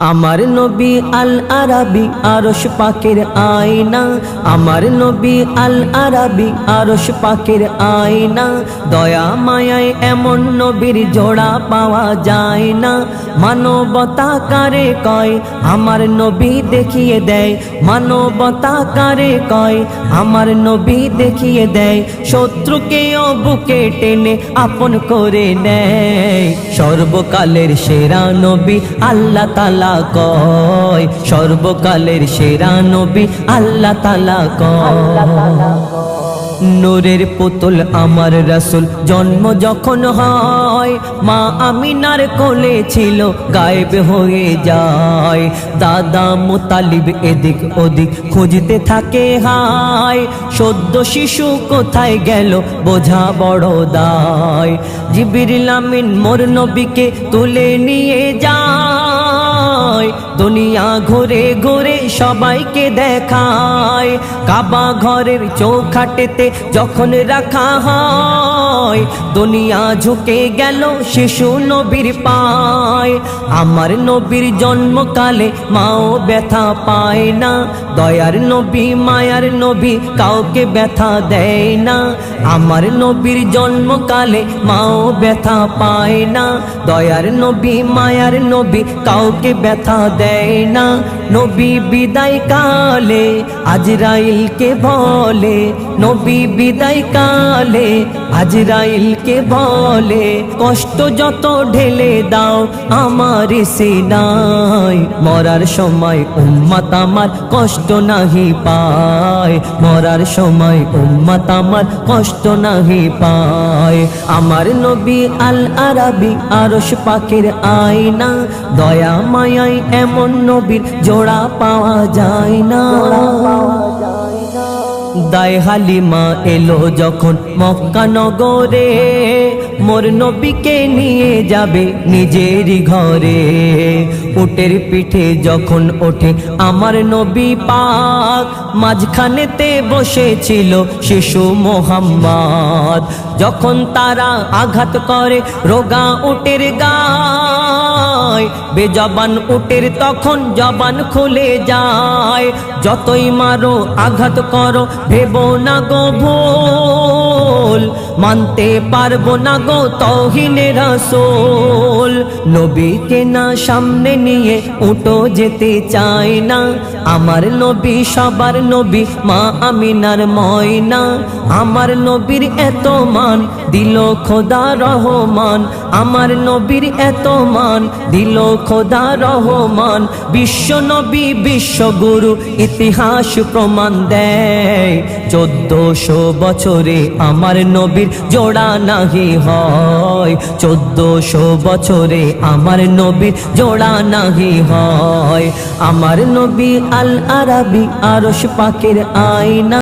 আমার নবী আল আরাবি আরশ পাকের আয়না। আমার নবী আল আরাবি আরশ পাকের আয়না। দয়া মায়ায় এমন নবীর জোড়া পাওয়া যায় না। মানবতা কারে কয়? আমার নবী দেখিয়ে দেয়। মানবতা কারে কয়? আমার নবী দেখিয়ে দেয়। শত্রুকেও বুকে টেনে আপন করে নেয়। সর্বকালের সেরা নবী আল্লাহ তালা কয়, সর্বকালের সেরা নবী আল্লাহ তালা কয়। পুতুল আমার রাসুল জন্ম যখন হয়, মা আমিনার কোলে ছিল, গায়েব হয়ে যায়। দাদা মুতালিব এদিক ওদিক খুঁজতে থাকে হায় সদ্য শিশু কোথায় গেল বোঝা বড় দায়। জিবির আমিন মোর নবীকে তুলে নিয়ে যায়। দুনিয়া ঘুরে ঘুরে সবাইকে দেখায়। কাবা ঘরের চৌখাটেতে যখন রাখা হয় দুনিয়া ঝুঁকে গেল শিশু নবীর পায়। আমার নবীর জন্মকালে মাও ব্যথা পায় না, দয়ার নবী, মায়ার নবী কাউকে ব্যথা দেয় না। আমার নবীর জন্মকালে মাও ব্যথা পায় না, দয়ার নবী, মায়ার নবী কাউকে ব্যথা দেয় না। নবী বিদায় কালে আজরাইলকে বলে, নবী বিদায় কালে আজরাইলকে বলে, কষ্ট যত ঢেলে দাও আমার সিনাই মরার সময় উম্মত আমার কষ্ট নাহি পায়। মরার সময় উম্মত আমার কষ্ট নাহি পায়। আমার নবী আল আরাবি আরশ পাখির আয়না, দয়া মায়াই এমন নবীর জোড়া পাওয়া যায় না। দায় হালিমা এলো যখন মক্কা নগরে। মোর নবীকে নিয়ে যাবে নিজেরই ঘরে। উটের পিঠে যখন ওঠে আমার নবী পাক, মাঝখানেতে বসেছিল শিশু মোহাম্মদ। যখন তারা আঘাত করে, রোগা উটের গায় বেজবান উটের তখন জবান খুলে যায়। যতই মারো, আঘাত করো, ভেবো না গো ভুল। মানতে পারব না গো তহিনে রসোল। নবীকে না সামনে নিয়ে উঠো যেতে চায় না। আমার নবী সবার নবী, মা আমিনার ময়না। আমার নবীর এত মান, দিল খোদা রহমান। আমার নবীর এত মান, দিল খোদা রহমান। বিশ্ব নবী বিশ্বগুরু ইতিহাস প্রমাণ দেয়। চোদ্দশো বছরে আমার নবীর জোড়া নাহি হয়। চোদ্দশো বছরে আমার নবীর জোড়া নাহি হয়। আমার নবী আল আরাবি আরশ পাকের আয়না